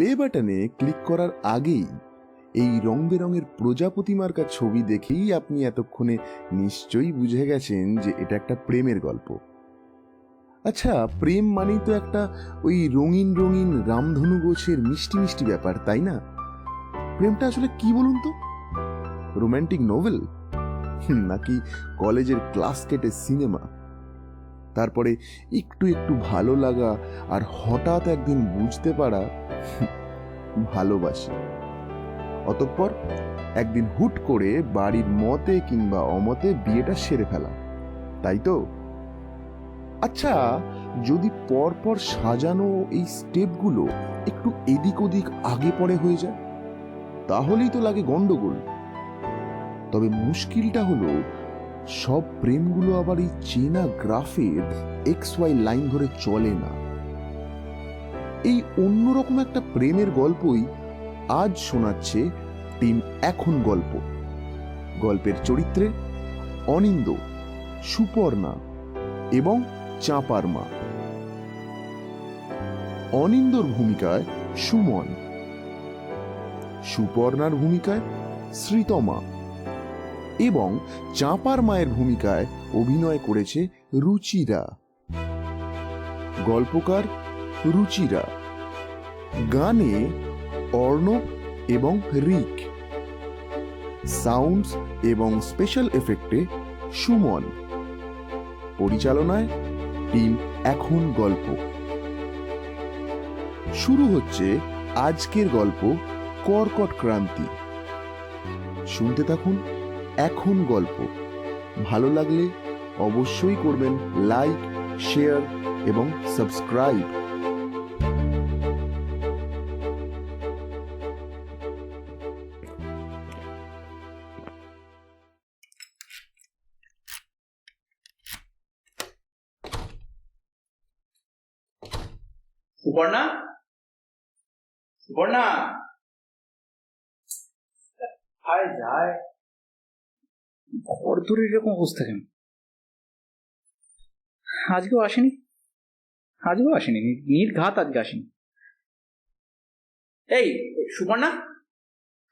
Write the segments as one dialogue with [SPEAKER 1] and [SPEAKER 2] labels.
[SPEAKER 1] Play বাটনে click করার আগেই এই রং বেরঙের প্রজাপতি মার্কা ছবি দেখেই আপনি এতক্ষণে নিশ্চয়ই বুঝে গেছেন যে এটা একটা প্রেমের গল্প। আচ্ছা প্রেম মানেই তো একটা ওই রঙিন রঙিন রামধনু গোছের মিষ্টি মিষ্টি ব্যাপার, তাই না? প্রেমটা আসলে কি বলুন তো? Romantic novel? নাকি কলেজের ক্লাস কেটে সিনেমা? তারপরে একটু একটু ভালো লাগা আর হঠাৎ একদিন বুঝতে পারা ভালোবাসি। অতঃপর একদিন হুট করে বাড়ির মতে কিংবা অমতে বিয়েটা সেরে ফেলা তাই তো? আচ্ছা যদি পরপর সাজানো এই স্টেপগুলো একটু এদিক ওদিক আগে পরে হয়ে যায়, তাহলেই তো লাগে গন্ডগোল। তবে মুশকিলটা হলো সব প্রেমগুলো আবার এই চেনা গ্রাফের এক্স ওয়াই লাইন ধরে চলে না। এই অন্যরকম একটা প্রেমের গল্পই আজ শোনাচ্ছে টিম এখন গল্প। গল্পের চরিত্রে অনিন্দ, সুপর্ণা এবং চাঁপার মা অনিন্দর ভূমিকায় সুমন, সুপর্ণার ভূমিকায় শ্রীতমা। এবং চাঁপার মায়ের ভূমিকায় অভিনয় করেছে রুচিরা। গল্পকার রুচিরা। গানে অর্ণব এবং রিক। সাউন্ডস এবং স্পেশাল এফেক্টে সুমন। পরিচালনায় টিম এখন গল্প। শুরু হচ্ছে আজকের গল্প কর্কট ক্রান্তি। শুনতে থাকুন এখন গল্প। ভালো লাগলে অবশ্যই করবেন লাইক শেয়ার এবং সাবস্ক্রাইব।
[SPEAKER 2] সুপর্ণা সুপর্ণা হায় যায় ঘর দূরে এরকম অবস্থা কেন আজকেও আসেনি? আজকেও আসেনি। নির্ঘাত আজকে আসেনি। এই সুপর্ণা?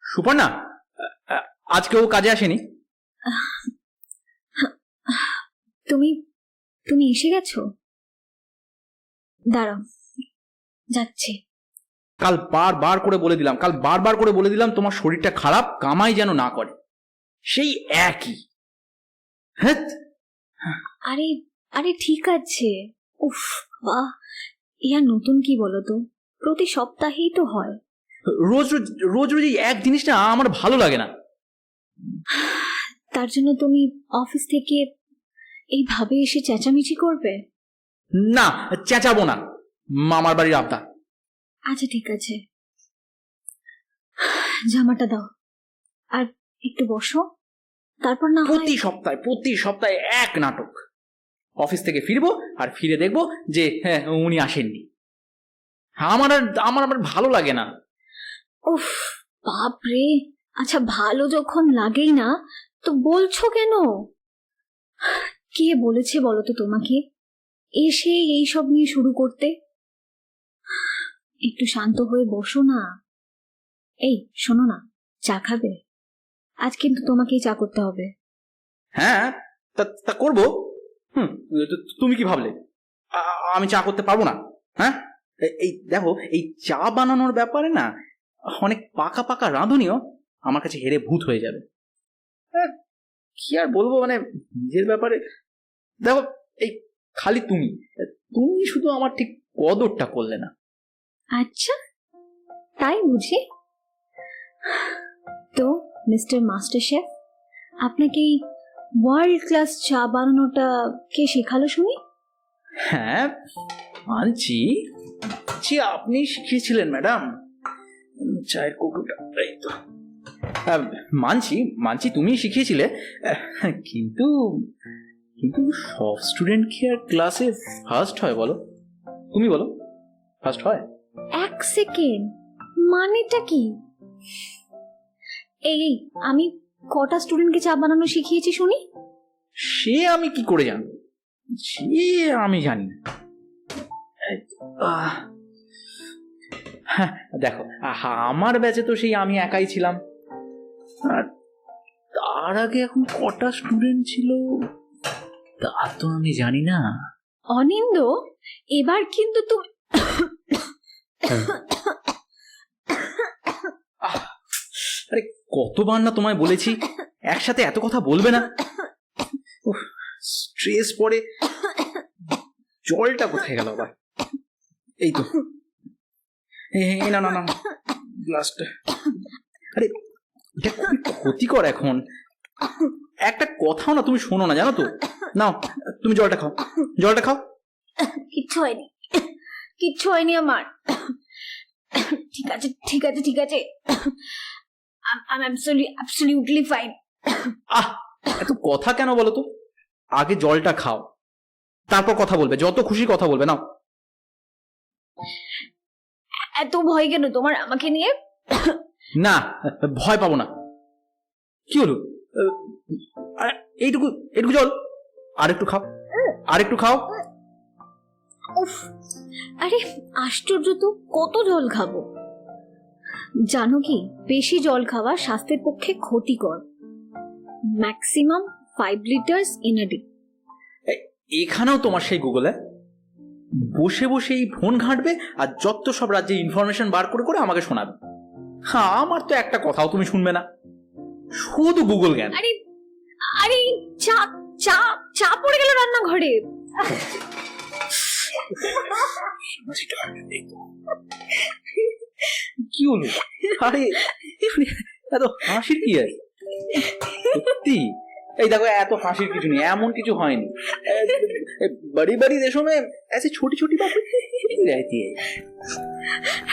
[SPEAKER 2] সুপর্ণা? আজকেও কাজে আসেনি?
[SPEAKER 3] তুমি তুমি এসে গেছো? দাঁড়াও যাচ্ছি।
[SPEAKER 2] কাল বারবার করে বলে দিলাম কাল বারবার করে বলে দিলাম তোমার শরীরটা খারাপ কামাই যেন না করে। সেই একই। হ্যাঁ?
[SPEAKER 3] আরে আরে ঠিক আছে। উফ বাহ। ইয়া নতুন কি বলো তো প্রতি সপ্তাহেই তো হয়।
[SPEAKER 2] রোজ রোজ রোজ রোজ এই এক জিনিসটা আমার ভালো লাগে না।
[SPEAKER 3] তার জন্য তুমি অফিস থেকে এইভাবে এসে চেঁচামেচি করবে?
[SPEAKER 2] না চেঁচাবো না। মামার বাড়ির আবদা।
[SPEAKER 3] আচ্ছা ঠিক আছে। জামাটা দাও। আর একটু বসো। তারপর না
[SPEAKER 2] প্রতি সপ্তাহে প্রতি সপ্তাহে এক নাটক। অফিস থেকে ফিরবো আর ফিরে দেখব যে হ্যাঁ উনি আসেননি। আমার আর আমার আবার ভালো লাগে না।
[SPEAKER 3] উফ বাপরে! আচ্ছা ভালো যখন লাগেই না তো বলছো কেন? কে বলেছে বলো তো তোমাকে? এসে এইসব নিয়ে শুরু করতে? একটু শান্ত হয়ে বসো না। এই শোনো না চা খাবে? আজ কিন্তু তোমাকেই চা করতে হবে।
[SPEAKER 2] হ্যাঁ? তা তা করব? হুম তুমি কি ভাবলে? আমি চা করতে পারব না। হ্যাঁ? এই দেখো এই চা বানানোর ব্যাপারে না অনেক পাকা পাকা রাঁধুনিও আমার কাছে হেরে ভূত হয়ে যাবে। কি আর বলব মানে নিজের ব্যাপারে দেখো এই খালি তুমি। তুমি শুধু আমার ঠিক কদরটা করলে না।
[SPEAKER 3] আচ্ছা তাই বুঝি? তো মিস্টার মাস্টার শেফ আপনাকে এই ওয়ার্ল্ড ক্লাস চা বানানোটা কে শেখালো শুনি?
[SPEAKER 2] হ্যাঁ মানছি। জি আপনি শিখিয়েছিলেন ম্যাডাম। চায়ের কুকুরটা এই তো। হ্যাঁ, মানছি মানছি তুমি শিখিয়েছিলে। কিন্তু কিন্তু সব স্টুডেন্ট কি আর ক্লাসে ফার্স্ট হয় বলো? তুমি বলো ফার্স্ট হয়?
[SPEAKER 3] এক সেকেন্ড মানেটা কি? এই এই, আমি কটা স্টুডেন্টকে চা বানানো শিখিয়েছি শুনি?
[SPEAKER 2] সে আমি কি করে জানব সে আমি জানি না। আহ, হ্যাঁ, দেখো আহা, আমার ব্যাচে তো সেই আমি একাই ছিলাম। আর তার আগে এখন কটা স্টুডেন্ট ছিল? তা তো আমি জানি না।
[SPEAKER 3] অনিন্দ এবার কিন্তু তুমি
[SPEAKER 2] আরে কতবার না তোমায় বলেছি একসাথে এত কথা বলবে না? স্ট্রেস পড়ে। জলটা কোথায় গেল আবার? এই তো। না না না গ্লাসটা আরে, এটা খুবই ক্ষতিকর এখন। একটা কথাও না তুমি শোনো না, জানো তো? নাও, তুমি জলটা খাও। জলটা খাও।
[SPEAKER 3] কিচ্ছু হয়নি। কিচ্ছু হয়নি আমার। ঠিক আছে ঠিক আছে ঠিক আছে। I am absolutely fine
[SPEAKER 2] ah এত কথা কেন বলো তো? আগে জলটা খাও। তারপর কথা বলবে। যত খুশি কথা বলবে নাও।
[SPEAKER 3] এত ভয় কেন? তোমার আমাকে নিয়ে?
[SPEAKER 2] না ভয় পাবো না। কি হলো? এইটুকু এইটুকু জল। আর একটু খাও। আর একটু খাও।
[SPEAKER 3] উফ আরে আশ্চর্য তো কত জল খাব? জানো কি বেশি জল খাওয়া স্বাস্থ্যের পক্ষে ক্ষতিকর। Maximum five litres in day
[SPEAKER 2] এখানেও তোমার সেই গুগলে? বসে বসে এই ফোন ঘাঁটবে আর যত সব রাজ্যে ইনফরমেশন বার করে করে আমাকে শোনাবে। হ্যাঁ আমার তো একটা কথাও তুমি শুনবে না। শুধু গুগল জ্ঞান।
[SPEAKER 3] আরে আরে চা চা চা পড়ে গেল রান্নাঘরে।
[SPEAKER 2] কি হলো আরে এত হাসির কি আছে সত্যি এই দেখো এত হাসির কিছু নেই এমন কিছু হয়নি বড়ি বড়ি দেশোं में ऐसी छोटी छोटी बातें रहती है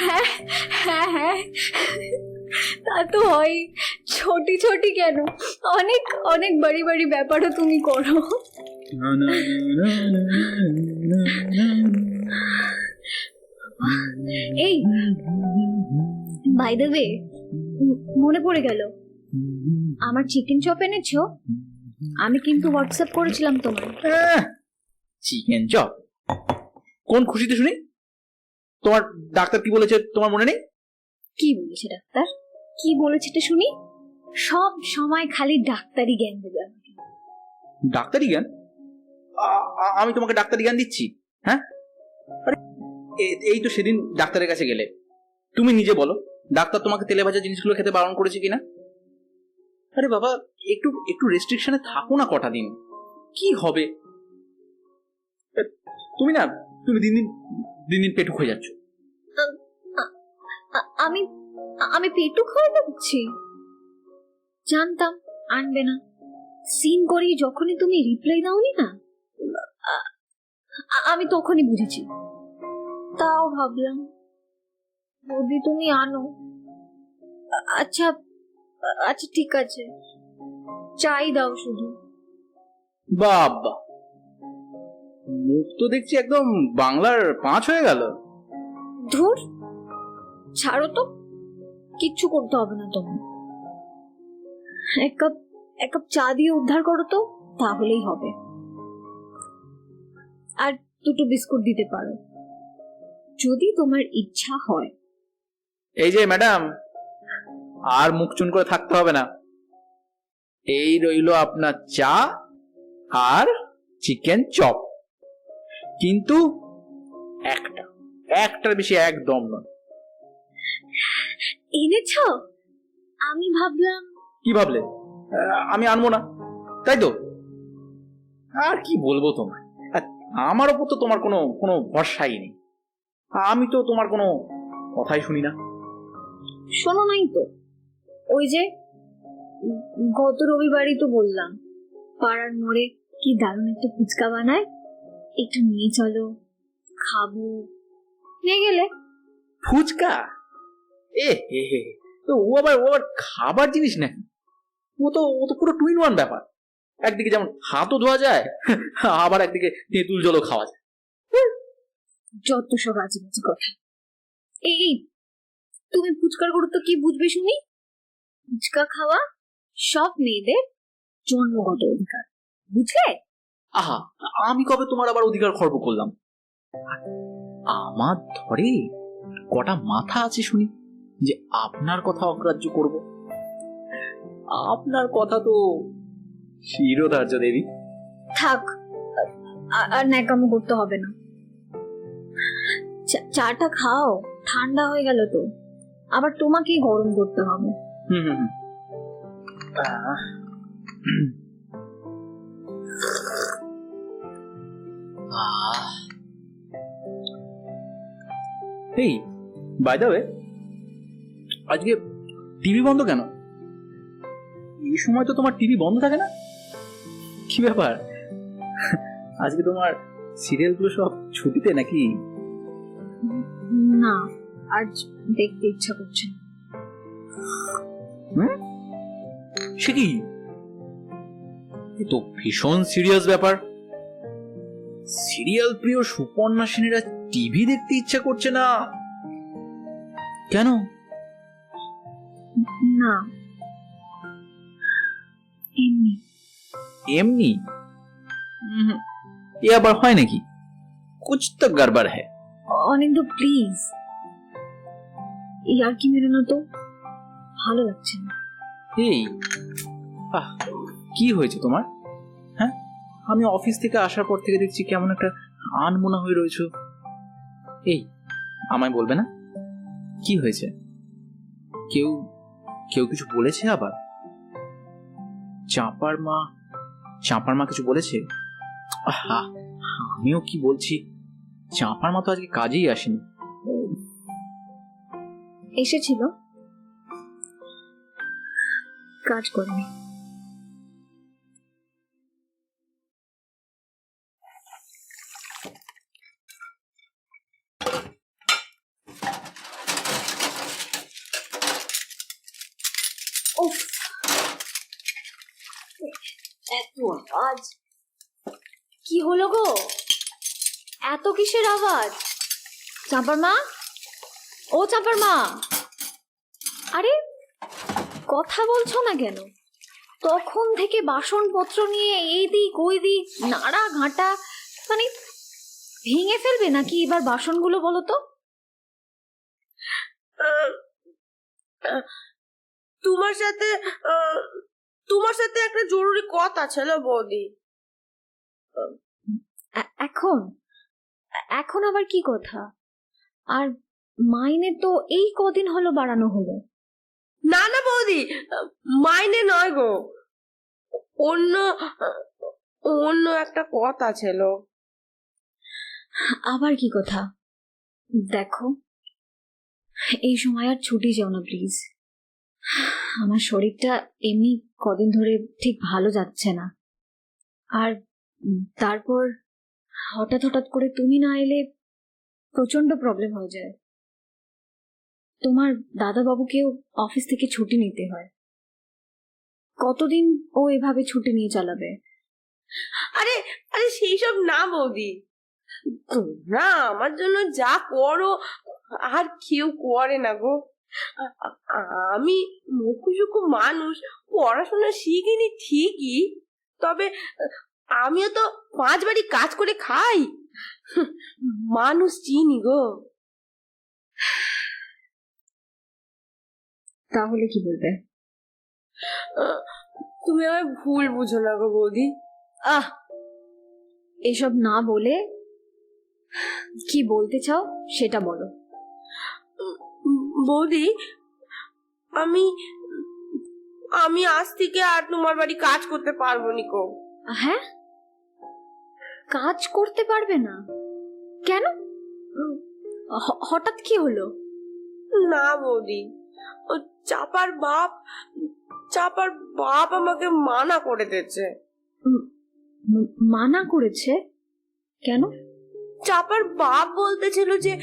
[SPEAKER 3] হ্যাঁ হ্যাঁ হ্যাঁ তা তো হয় ছোটি ছোটি কেন অনেক অনেক বাড়ি বাড়ি ব্যাপারও তুমি করো এই বাই দ্য ওয়ে মনে পড়ে গেল। আমার চিকেন চপ এনেছো? আমি কিন্তু হোয়াটসঅ্যাপ করেছিলাম তোমার
[SPEAKER 2] চিকেন চপ কোন খুশিতে শুনি? তোমার ডাক্তার কি বলেছে তোমার মনে নেই?
[SPEAKER 3] কি বলেছে ডাক্তার? কি বলেছে এটা শুনি? সব সময় খালি ডাক্তারি জ্ঞান দেবে আমাকে।
[SPEAKER 2] ডাক্তারি জ্ঞান? আমি তোমাকে ডাক্তারি জ্ঞান দিচ্ছি হ্যাঁ? এই তো সেদিন ডাক্তারের কাছে গেলে। তুমি নিজে বলো, ডাক্তার তোমাকে তেলে ভাজা জিনিসগুলো খেতে বারণ করেছে কিনা? আরে বাবা, একটু একটু রেস্ট্রিকশনে থাকো না কটা দিন। কি হবে? তুমি না, তুমি দিন দিন দিন দিন পেটুক হয়ে যাচ্ছ।
[SPEAKER 3] আমি আমি পেটুক হয়ে যাচ্ছি। জানতাম, আনবে না। সিন করি যখনই তুমি রিপ্লাই দাওনি না? আমি তখনই বুঝেছি। তাও ভাবলাম। যদি তুমি আনো। আচ্ছা আচ্ছা ঠিক আছে। চাই দাও শুধু।
[SPEAKER 2] বাবা মুখ তো দেখছি একদম বাংলার পাঁচ হয়ে গেল।
[SPEAKER 3] ধুর ছাড়ো তো। কিচ্ছু করতে হবে না তোমার এক কাপ এক কাপ চা দিয়ে উদ্ধার করো তো তাহলেই হবে। আর দুটো বিস্কুট দিতে পারো। যদি তোমার ইচ্ছা হয়।
[SPEAKER 2] এই যে ম্যাডাম আর মুখ চুন করে থাকতে হবে না। এই রইল আপনার চা আর চিকেন চপ। কিন্তু একটা একটার বেশি একদম নয়।
[SPEAKER 3] এনেছো? আমি ভাবলাম
[SPEAKER 2] কি ভাবলে? আমি আনব না। তাই তো? আর কি বলব তোমায়? আমার ওপর তো তোমার কোনো কোনো ভরসাই নেই। আমি তো তোমার কোনো কথাই শুনি না।
[SPEAKER 3] শোনো নাই তো ওই যে গত রবিবারই তো বললাম পাড়ার মোড়ে কি দারুণ একটা ফুচকা বানায় একটু নিয়ে চলো খাব। নিয়ে গেলে?
[SPEAKER 2] ফুচকা? এ হে হে তো ও আবার ও আবার খাবার জিনিস নাকি? ও তো ও তো পুরো টুইন ওয়ান ব্যাপার। একদিকে যেমন হাতও ধোয়া যায় আবার একদিকে তেঁতুল জলও খাওয়া যায়।
[SPEAKER 3] যত সব আজেবাজে কথা। এই তুমি ফুচকার গুরুত্ব কি বুঝবে শুনি? ফুচকা খাওয়া সব মেয়েদের জন্মগত অধিকার বুঝলে?
[SPEAKER 2] আহা আমি কবে তোমার আবার অধিকার খর্ব করলাম? আমার ধরে কটা মাথা আছে শুনি যে আপনার কথা অগ্রাহ্য করব। আপনার কথা তো শিরোধার্য দেবী।
[SPEAKER 3] থাক আর ন্যাকামো করতে হবে না। চাটা খাও, ঠান্ডা হয়ে গেল তো। আবার তোমাকেই গরম করতে হবে।
[SPEAKER 2] এই বাই দ্য ওয়ে আজকে টিভি বন্ধ কেন? এই সময় তো তোমার টিভি বন্ধ থাকে না? কি ব্যাপার? আজকে তোমার সিরিয়ালগুলো সব ছুটিতে নাকি
[SPEAKER 3] না আজ দেখতে ইচ্ছা করছে না।
[SPEAKER 2] সে কি? এ তো ভীষণ সিরিয়াস ব্যাপার। সিরিয়াল প্রিয় সুপর্ণা সেনেরা টিভি দেখতে ইচ্ছা করছে না। কেন?
[SPEAKER 3] না। এমনি।
[SPEAKER 2] এমনি? উম, এ আবার হয় নাকি? কুছ তো গড়বড় হ্যায়।
[SPEAKER 3] অনেক প্লিজ ইয়ার কি মেরোনো তো। ভালো লাগছে না।
[SPEAKER 2] এই, আহ, কি হয়েছে তোমার? হ্যাঁ? আমি অফিস থেকে আসার পর থেকে দেখছি কেমন একটা আনমোনা হয়ে রয়েছো। এই, আমায় বলবে না? কি হয়েছে? কেউ কেউ কিছু বলেছে আবার? চাপার মা চাপার মা কিছু বলেছে? আহা, আমিও কি বলছি? চাপার মতো আজকে কাজেই আসেনি।
[SPEAKER 3] এসেছিল? কাজ করেনি। এত কি হলো গো? এত কিসের আওয়াজ? চাপার মা? ও চাপার মা! আরে কথা বলছো না কেন? তখন থেকে বাসনপত্র নিয়ে এই দিক ওই দিক নাড়া ঘাঁটা মানে ভেঙে ফেলবে নাকি এবার বাসনগুলো বলো তো?
[SPEAKER 4] তোমার সাথে তোমার সাথে একটা জরুরি কথা ছিল বৌদি।
[SPEAKER 3] এখন? এখন আবার কি কথা? আর মাইনে তো এই কদিন হলো বাড়ানো হলো।
[SPEAKER 4] না না বৌদি মাইনে নয় গো। অন্য অন্য একটা কথা ছিল
[SPEAKER 3] আবার কি কথা? দেখো এই সময় আর ছুটি যাও না প্লিজ আমার শরীরটা এমনি কদিন ধরে ঠিক ভালো যাচ্ছে না। আর তারপর হঠাৎ হঠাৎ করে তুমি না এলে প্রচণ্ড প্রবলেম হয়ে যায়। তোমার দাদাবাবুকেও অফিস থেকে ছুটি নিতে হয়। কতদিন ও এভাবে ছুটি নিয়ে চালাবে?
[SPEAKER 4] আরে আরে সেই সব না বৌদি। তোমরা আমার জন্য যা করো, আর কেউ করে না গো। আমি মুখুসুকু মানুষ, পড়াশোনা শিখিনি ঠিকই, তবে আমিও তো পাঁচ বাড়ি কাজ করে খাই। মানুষ চিনি গো।
[SPEAKER 3] তাহলে কি বলবে?
[SPEAKER 4] তুমি আমায় ভুল বুঝো না গো বৌদি।
[SPEAKER 3] আহ! এসব না বলে কি বলতে চাও সেটা বলো।
[SPEAKER 4] বৌদি আমি আমি আজ থেকে আর তোমার বাড়ি কাজ করতে পারব নি গো।
[SPEAKER 3] হ্যাঁ? কাজ করতে পারবে না। কেন? হঠাৎ কি হলো?
[SPEAKER 4] না বৌদি ও চাপার বাপ চাপার বাপ আমাকে মানা করে
[SPEAKER 3] দিয়েছে। মানা করেছে? কেন?
[SPEAKER 4] চাপার বাপ বলতেছিল যে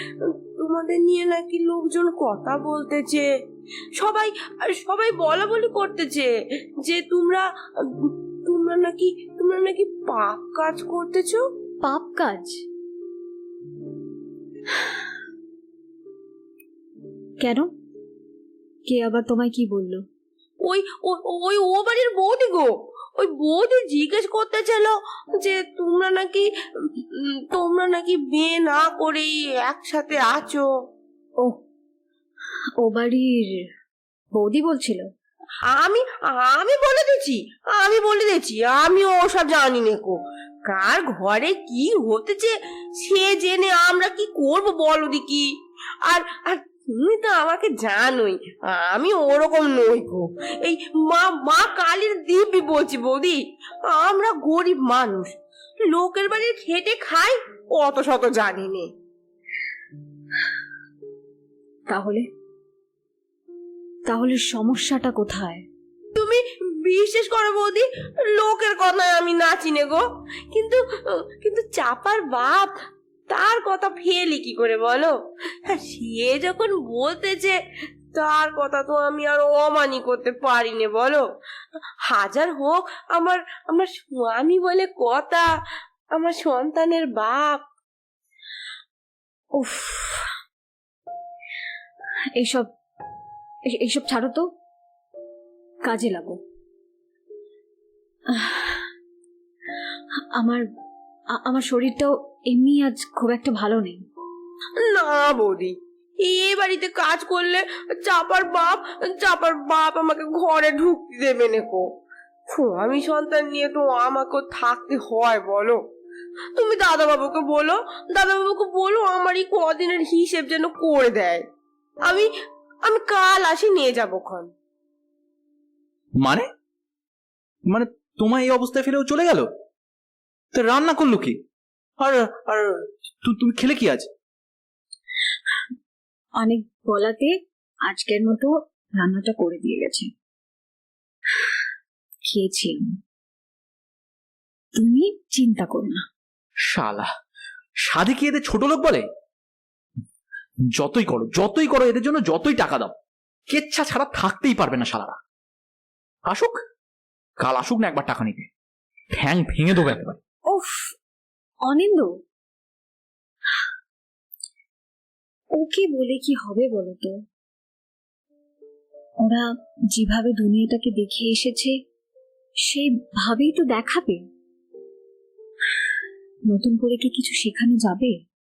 [SPEAKER 4] তোমাদের নিয়ে নাকি লোকজন কথা বলতেছে। সবাই সবাই বলা বলি করতেছে যে তোমরা তোমরা নাকি তোমরা নাকি পাপ কাজ করতেছো?
[SPEAKER 3] পাপ কাজ? কেন? কে আবার তোমায় কি বলল?
[SPEAKER 4] ওই ওই ও বাড়ির বৌদি গো। ওই বৌদি জিজ্ঞেস করতেছিল যে তোমরা নাকি তোমরা নাকি বিয়ে না করেই একসাথে আছো।
[SPEAKER 3] ও ও বাড়ির বৌদি বলছিল?
[SPEAKER 4] আমি আমি বলে দিচ্ছি আমি বলে দিচ্ছি আমি ওসব জানি না কো কার ঘরে কি হতেছে, সে জেনে আমরা কি করব বলো দেখি। আর আর তুমি তো আমাকে জানোই, আমি ওরকম নই গো। এই মা মা কালীর দিব্যি বলছি বৌদি, আমরা গরিব মানুষ, লোকের বাড়ির খেটে খাই অত শত জানি নে।
[SPEAKER 3] তাহলে তাহলে সমস্যাটা কোথায়?
[SPEAKER 4] তুমি বিশ্বাস করো বৌদি, লোকের কথায় আমি না চিনে গো। কিন্তু কিন্তু চাপার বাপ, তার কথা ফেলি কি করে বলো? সে যখন বলতেছে, তার কথা তো আমি আর অমানি করতে পারি নে বলো। হাজার হোক, আমার আমার স্বামী বলে কথা, আমার সন্তানের বাপ।
[SPEAKER 3] উফ। এইসব এই- এইসব ছাড়ো তো। কাজে লাগো। আমার আমার শরীরটাও এমনি আজ খুব একটা ভালো নেই।
[SPEAKER 4] না বৌদি, এ বাড়িতে কাজ করলে চাপার বাপ চাপার বাপ আমাকে ঘরে ঢুকতে দেবে নেকো আমি সন্তান নিয়ে তো আমাকে থাকতে হয়, বলো। তুমি দাদা বাবুকে বলো দাদা বাবুকে বলো আমার এই কদিনের হিসেব যেন করে দেয়। আমি আমি কাল আসি নিয়ে যাব খন
[SPEAKER 2] মানে? মানে তোমায় এই অবস্থায় ফেলেও চলে গেল? তো রান্না করল কি? আর আর তুমি খেলে কি আজ?
[SPEAKER 3] অনেক বলাতে আজকের মতো রান্নাটা করে দিয়ে গেছে। খেয়েছি আমি। তুমি চিন্তা করো না।
[SPEAKER 2] শালা সাধে কি এদের ছোট লোক বলে? যতই করো যতই করো এদের জন্য যতই টাকা দাও, কেচ্ছা ছাড়া থাকতেই পারবে না শালারা আসুক, কাল আসুক না একবার টাকা নিতে। ঠ্যাং ভেঙে দেবো একবার।
[SPEAKER 3] উফ, অনিন্দ। ওকে বলে কি হবে বলো তো? ওরা যেভাবে দুনিয়াটাকে দেখে এসেছে, সেইভাবেই তো দেখাবে। নতুন করে কি কিছু শেখানো যাবে?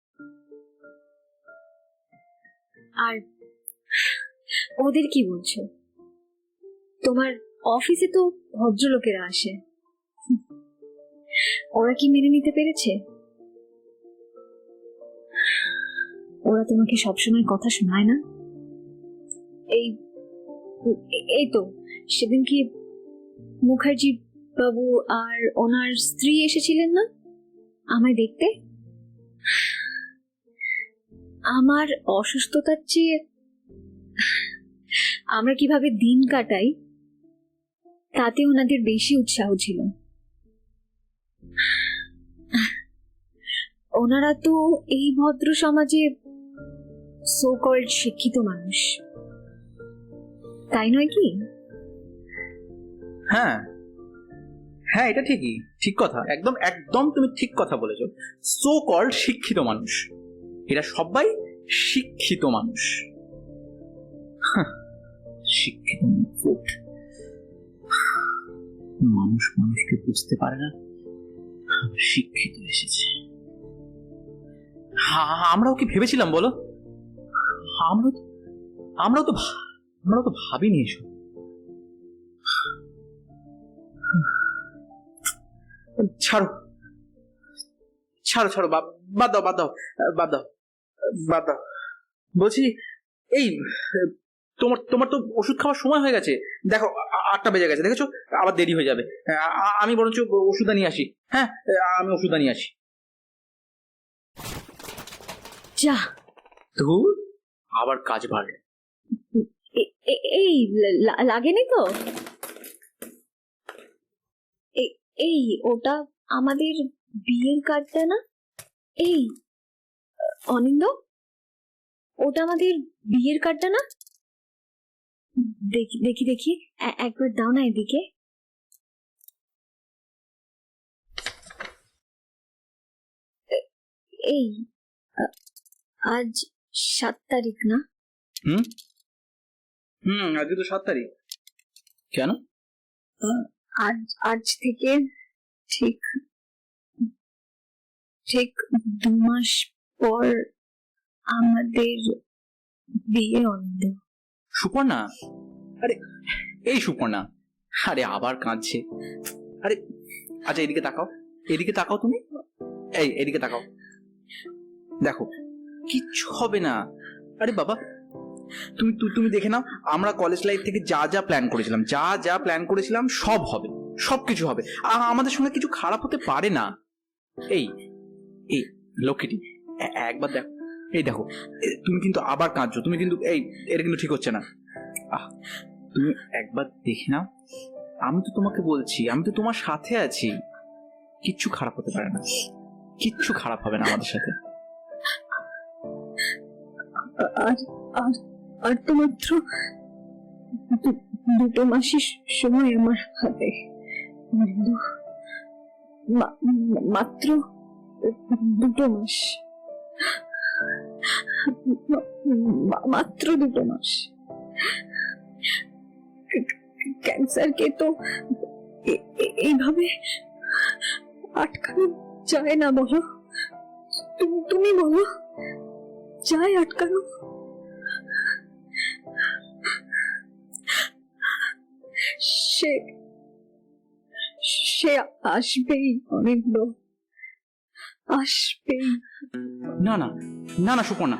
[SPEAKER 3] আর ওদের কি বলছো? তোমার অফিসে তো ভদ্রলোকেরা আসে। ওরা কি মেনে নিতে পেরেছে? ওরা তোমাকে সবসময় কথা শোনায় না? এই এই তো, সেদিন কি মুখার্জি বাবু আর ওনার স্ত্রী এসেছিলেন না? আমায় দেখতে? আমার অসুস্থতার চেয়ে আমরা কীভাবে দিন কাটাই, তাতে ওনাদের বেশি উৎসাহ ছিল। ওনারা তো এই ভদ্র সমাজে সো কল্ড শিক্ষিত মানুষ। তাই নয় কি?
[SPEAKER 2] হ্যাঁ। হ্যাঁ এটা ঠিকই। ঠিক কথা। একদম একদম তুমি ঠিক কথা বলেছ। সো কল্ড শিক্ষিত মানুষ। এরা সবাই শিক্ষিত মানুষ। শিক্ষিত মানুষ মানুষকে বুঝতে পারে না শিক্ষিত এসেছে। আমরাও কি ভেবেছিলাম বলো? আমরা আমরাও তো আমরাও তো ভাবিনি এসব। ছাড়ো। ছাড়ো ছাড়ো, বাদ দাও বাদ দাও বাদ দাও। বাদ দাও। বলছি এই তোমার তোমার তো ওষুধ খাওয়ার সময় হয়ে গেছে। দেখো আটটা বেজে গেছে দেখেছ? আবার দেরি হয়ে যাবে। আমি বরঞ্চ ওষুধটা নিয়ে আসি। হ্যাঁ আমি ওষুধটা নিয়ে আসি।
[SPEAKER 3] যা।
[SPEAKER 2] ধুর আবার কাজ বাড়ে।
[SPEAKER 3] এই লাগেনি তো? এই ওটা আমাদের বিয়ের কার্ডটা না? এই অনিন্দ? ওটা আমাদের বিয়ের কার্ডটা না? দেখি দেখি দেখি। একবার দাও না এদিকে। এই আজ সাত তারিখ না?
[SPEAKER 2] হুম? হুম আজকে তো সাত তারিখ। কেন?
[SPEAKER 3] আজ আজ থেকে ঠিক ঠিক দু মাস পর আমাদের বিয়ে অন্ধ
[SPEAKER 2] সুপর্ণা? আরে এই সুপর্ণা। আরে আবার কাঁদছে। আরে আচ্ছা এদিকে তাকাও। এদিকে তাকাও তুমি। এই এদিকে তাকাও। দেখো কিচ্ছু হবে না। আরে বাবা তুমি তু- তুমি দেখে নাও আমরা কলেজ লাইফ থেকে যা যা প্ল্যান করেছিলাম যা যা প্ল্যান করেছিলাম সব হবে। সব কিছু হবে আমাদের সঙ্গে কিছু খারাপ হতে পারে না। এই এই লক্ষ্মীটি এ- একবার দেখো। এই দেখো তুমি কিন্তু আবার কাঁদছো। তুমি কিন্তু এই, এটা কিন্তু ঠিক হচ্ছে না। আহ, তুমি একবার দেখে নাও। আমি তো তোমাকে বলছি, আমি তো তোমার সাথে আছি। কিচ্ছু খারাপ হতে পারে না। কিচ্ছু খারাপ হবে না আমাদের সাথে।
[SPEAKER 3] আর আর দুটো মাসের সময় আমার হাতে। মাত্র দুটো মাস। মাত্র দুটো মাস। ক্যান্সারকে তো এইভাবে আটকানো যায় না, বলো। তুমি- বলো, যায় আটকানো? সে সে আসবেই অনেকগুলো। আসবেই
[SPEAKER 2] না। না না না সুপর্ণা।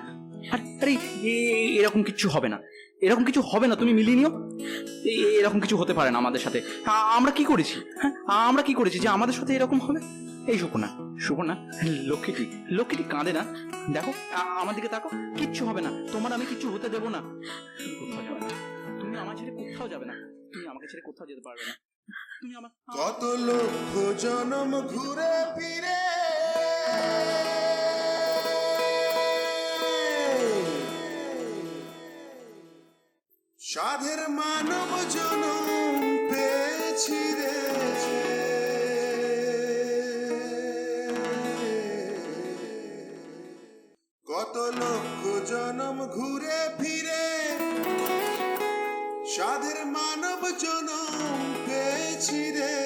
[SPEAKER 2] আরে আরে এ- এরকম কিছু হবে না। এরকম কিছু হবে না তুমি মিলিয়ে নিও। এ- এরকম কিছু হতে পারে না আমাদের সাথে। আ- আমরা কি করেছি? হ্যাঁ আমরা কি করেছি যে আমাদের সাথে এরকম হবে? এই সুপর্ণা সুপর্ণা লক্ষ্মীটি লক্ষ্মীটি কাঁদে না। দেখো আ- আমার দিকে তাকো কিচ্ছু হবে না। তোমার আমি কিচ্ছু হতে দেবো না। তুমি কোথাও যাবে না। তুমি আমার ছেড়ে কোথাও যাবে না। তুমি আমাকে ছেড়ে কোথাও যেতে পারবে না। তুমি আমার
[SPEAKER 5] কত লক্ষ জনম ঘুরে ফিরে। সাধের মানব জনম পেয়েছি রে। কত লক্ষ জনম ঘুরে ফিরে, সাধের মানব জনম পেয়েছি রে।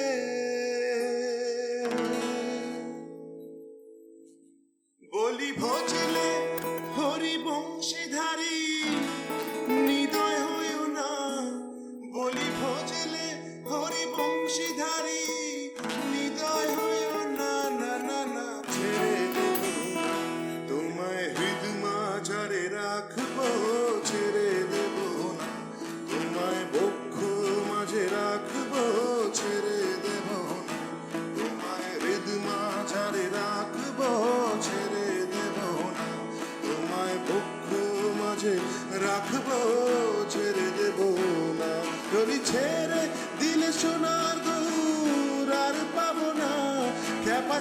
[SPEAKER 5] সোনার দূর আর পাবো না। খেপা